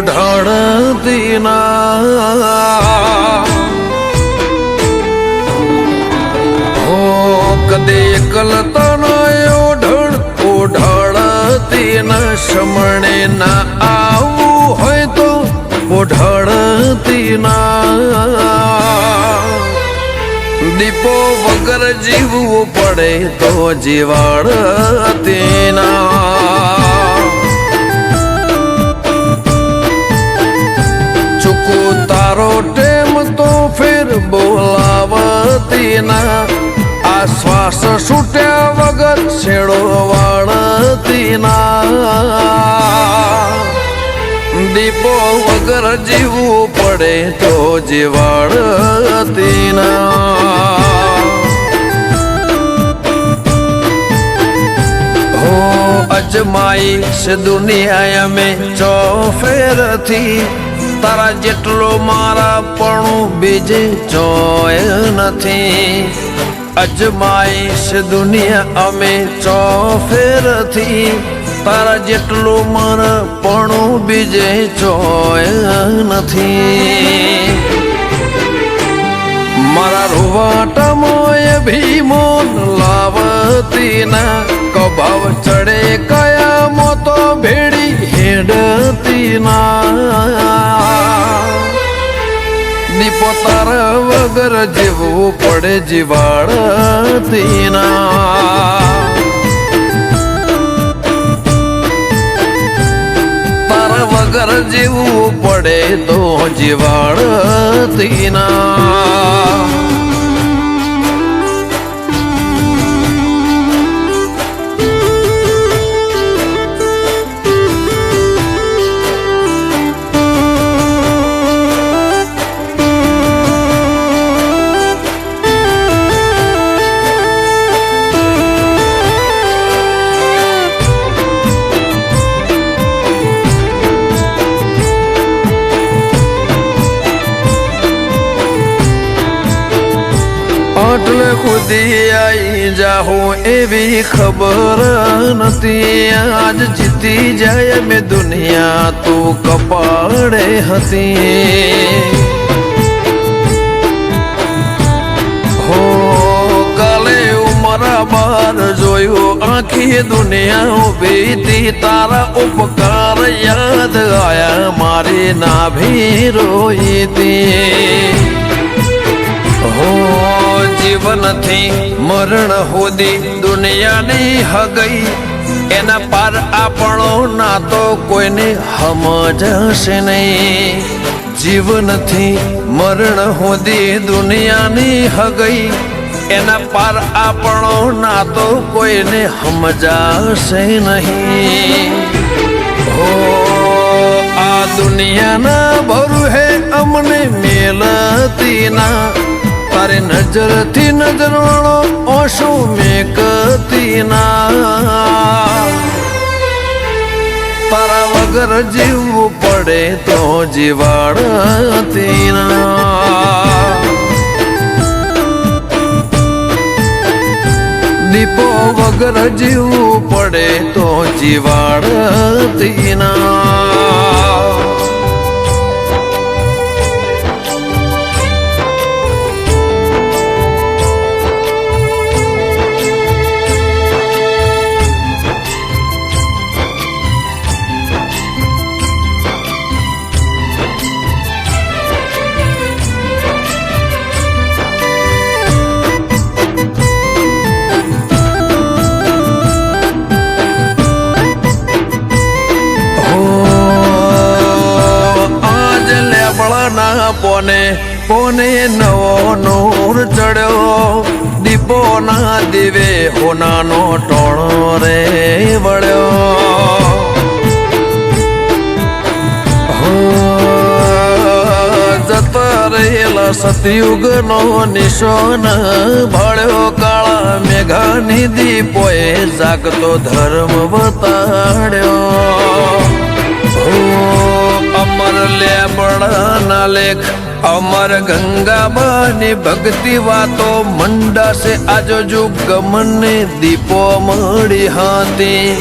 ઢળતી દીના હો કદે કલતન ઓઢળ ઓઢળતી દીના શમણે ના આવું હોય તો ઓઢળતી દીના દીપો વગર જીવવું પડે તો જીવાડતી ના ટેમ તો ફેર બોલાવતી ના આ શ્વાસ છૂટ્યા વગર છેડો વાળતી ના દીપો વગર જીવવું પડે તો જીવાડતી ના હો અજમાઈ છે દુનિયા અમે ચોફેરથી તારા જેટલો મારા પણ બીજે ચોય નથી. અજમાઈશ દુનિયા અમે ચોફેરથી. તારા જેટલું મારા પણ બીજે ચોય નથી. મારા રૂવાટામાં ભીમો લાવતી ના કભાવ ચડે ભેડી હેડતી ના દીપો તારા વગર જીવવું પડે જીવાડતી ના તારા વગર જીવવું પડે તો જીવાડતી ના આટલે આવી જાહું એવી ખબર નથી આજ જીતી જાય મેં દુનિયા તું કપાળે હતી હો કાલે ઉમરા બાર જોયું આખી દુનિયા ઊભી તારા ઉપકાર યાદ આયા મારી નાભી રોઈ તી જીવનથી મરણ હોદી દુનિયાની હગઈ. એના પાર આપણો ના તો કોઈને સમજશે નહીં. જીવનથી મરણ હોદી દુનિયાની હગઈ. એના પાર આપણો ના તો કોઈને સમજાશે નહીં. હો, આ દુનિયાના ભરું હે અમને મેલતી ના તારે નજરથી નજર વાળો ઓશો મેકતી ના તારા વગર જીવવું પડે તો જીવાડતી ના દીપો વગર જીવવું પડે તો જીવાડતી ના લેબળના પોને પોને નવો નૂર ચડ્યો. દીપો ના દીવે હોનાનો ટોણો રે વળ્યો. હો, જતા રહેલા સતયુગનો નિશાન ભળ્યો. કાળા મેઘાની દીપોએ જાગતો ધર્મ બતાડ્યો લેબડાના લેખ. અમર ગંગાબાની ભક્તિ વાતો મંડાશે આજો જુગ. મને દીપો મળી હાથી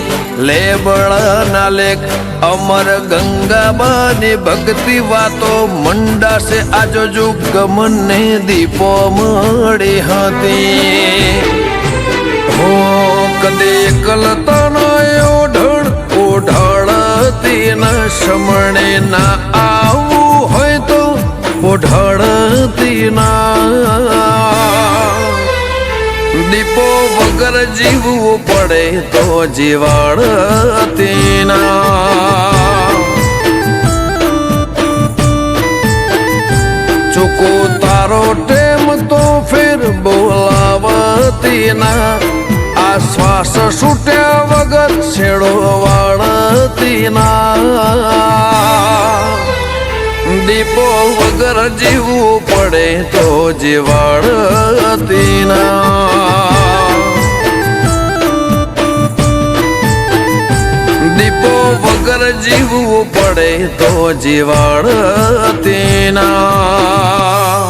લેબડાના લેખ. અમર ગંગાબાની ભક્તિ વાતો મંડાશે આજો જુગ. મને દીપો મળી હાથી હો કદે કલતાનો ઓઢણ ઓઢળતી ન શમણે ના ઓઢળતી ના દીપો વગર જીવવું પડે તો જીવાડતી ના ચૂકો તારો ટેમ તો ફેર બોલાવતી ના આ શ્વાસ છૂટ્યા વગર છેડો વાળતી ના દીપો વગર જીવવું પડે તો જીવાળ ના દીપો વગર જીવવું પડે તો જીવાળ ના